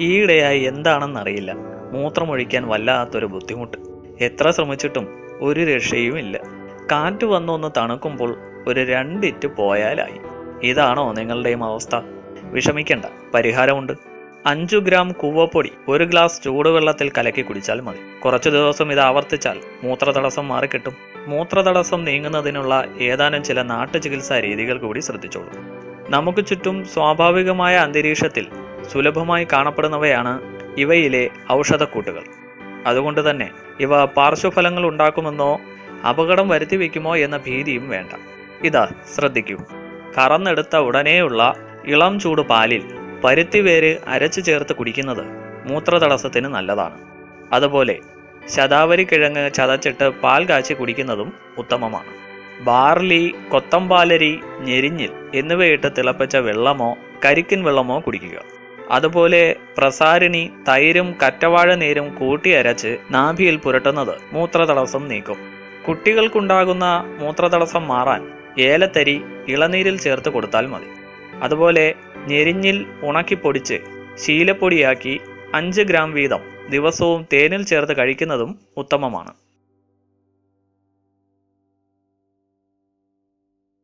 ഈയിടെയായി എന്താണെന്നറിയില്ല. മൂത്രമൊഴിക്കാൻ വല്ലാത്തൊരു ബുദ്ധിമുട്ട്. എത്ര ശ്രമിച്ചിട്ടും ഒരു രക്ഷയുമില്ല. കാറ്റ് വന്നൊന്ന് തണുക്കുമ്പോൾ ഒരു രണ്ടിറ്റ് പോയാലായി. ഇതാണോ നിങ്ങളുടെയും അവസ്ഥ? വിഷമിക്കേണ്ട പരിഹാരമുണ്ട്. അഞ്ചു ഗ്രാം കൂവപ്പൊടി ഒരു ഗ്ലാസ് ചൂടുവെള്ളത്തിൽ കലക്കി കുടിച്ചാൽ മതി. കുറച്ചു ദിവസം ഇത് ആവർത്തിച്ചാൽ മൂത്രതടസ്സം മാറിക്കിട്ടും. മൂത്രതടസ്സം നീങ്ങുന്നതിനുള്ള ഏതാനും ചില നാട്ടുചികിത്സാ രീതികൾ കൂടി ശ്രദ്ധിച്ചോളൂ. നമുക്ക് ചുറ്റും സ്വാഭാവികമായ അന്തരീക്ഷത്തിൽ സുലഭമായി കാണപ്പെടുന്നവയാണ് ഇവയിലെ ഔഷധക്കൂട്ടുകൾ. അതുകൊണ്ട് തന്നെ ഇവ പാർശ്വഫലങ്ങൾ ഉണ്ടാക്കുമെന്നോ അപകടം വരുത്തി വയ്ക്കുമോ എന്ന ഭീതിയും വേണ്ട. ഇതാ ശ്രദ്ധിക്കൂ. കറന്നെടുത്ത ഉടനെയുള്ള ഇളം ചൂട് പാലിൽ പരുത്തിവേര് അരച്ചു ചേർത്ത് കുടിക്കുന്നത് മൂത്രതടസ്സത്തിന് നല്ലതാണ്. അതുപോലെ ശതാവരി കിഴങ്ങ് ചതച്ചിട്ട് പാൽ കാച്ചി കുടിക്കുന്നതും ഉത്തമമാണ്. ബാർലി കൊത്തമ്പാലരി ഞെരിഞ്ഞിൽ എന്നിവയിട്ട് തിളപ്പിച്ച വെള്ളമോ കരിക്കിൻ വെള്ളമോ കുടിക്കുക. അതുപോലെ പ്രസാരിണി തൈരും കറ്റവാഴ നീരും കൂട്ടി അരച്ച് നാഭിയിൽ പുരട്ടുന്നത് മൂത്രതടസ്സം നീക്കും. കുട്ടികൾക്കുണ്ടാകുന്ന മൂത്രതടസ്സം മാറാൻ ഏലത്തരി ഇളനീരിൽ ചേർത്ത് കൊടുത്താൽ മതി. അതുപോലെ ഞെരിഞ്ഞിൽ ഉണക്കി പൊടിച്ച് ശീലപ്പൊടിയാക്കി അഞ്ച് ഗ്രാം വീതം ദിവസവും തേനിൽ ചേർത്ത് കഴിക്കുന്നതും ഉത്തമമാണ്.